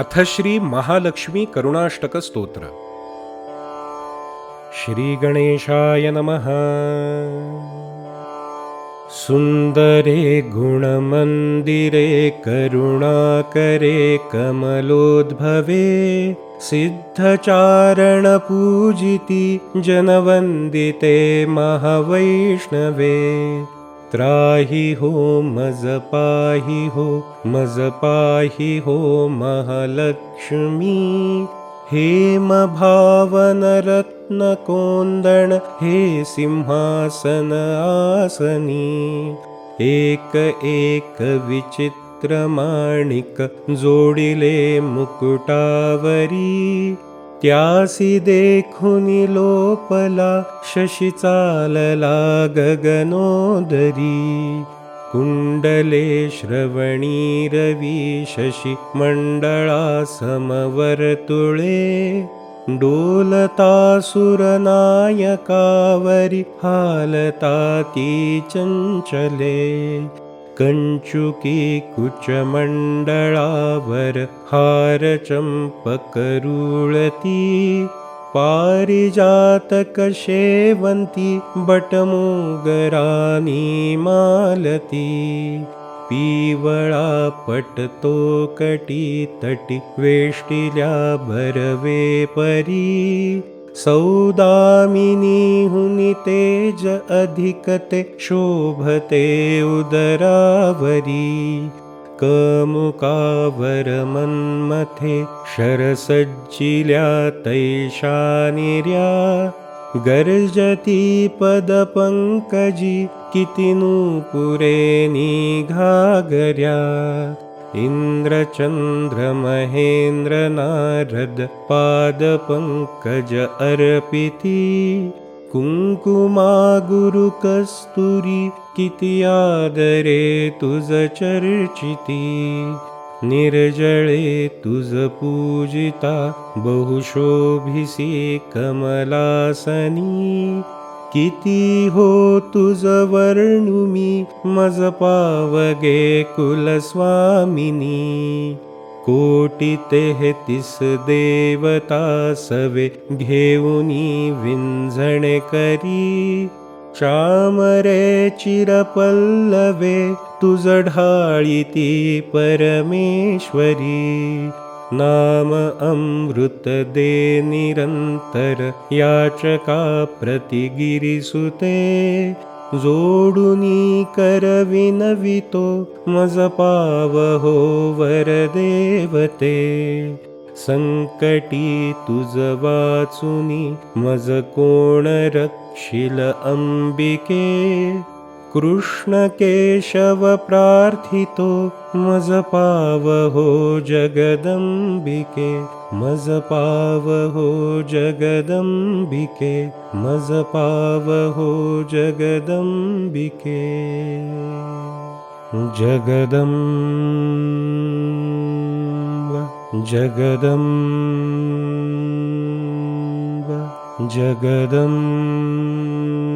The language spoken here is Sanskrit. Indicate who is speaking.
Speaker 1: अथ श्री महालक्ष्मी करुणाष्टकस्तोत्र श्रीगणेशाय नमः। सुन्दरे गुणमन्दिरे करुणाकरे कमलोद्भवे सिद्धचारणपूजिति जनवन्दिते महावैष्णवे त्राहि हो मज पाहि हो मज पाहि हो महालक्ष्मी। हेम भावनरत्नकोन्दण हे सिंहासन आसनी। एक एक विचित्रमाणिक जोडिले मुकुटावरी त्यासि देखुनि लोपला शशि चालला गगनोदरी। कुण्डले श्रवणी रवि शशि मण्डला समवर्तुळे। डोलतासुरनायकावरि हालताती चञ्चले कञ्चुकी कुचमण्डलावर हारचम्पकरुळती पारिजातकशेवन्ति बटमुगरानी मालती। पीवळा पटतो कटी तटी वेष्टिल्या भरवे परी सौदामिनी हुनि तेज अधिकते शोभते उदरावरी। कमुकावरमन्मथे शरसज्जिल्या तैशानिर्या गर्जति पदपङ्कजि कितिनूपुरे निघागर्या इन्द्रचन्द्रमहेन्द्रनारद पादपङ्कज अर्पिति कुङ्कुमा गुरुकस्तुरी किति आदरे तुज चर्चिति निर्जळे तुज पूजिता बहुशोभिसि कमलासनी किति हो तुज वर्णुमि मज पावगे कुलस्वामिनी। कोटि तेहतिस देवता सवे घेऊनी विंझणे करी। चामरे चिरपल्लवे तुझ ढाळिती परमेश्वरी नाम अमृत दे निरन्तर याचका प्रतिगिरिसुते। जोडुनी करविनवितो मज पावहो वरदेवते। सङ्कटी तुज वाचुनि मज कोण रक्षिल अम्बिके कृष्णकेशव प्रार्थितो मज पावहो जगदम्बिके मज पावहो जगदम्बिके मज पावहो जगदम्बिके। जगदम्ब जगदम्ब जगदम्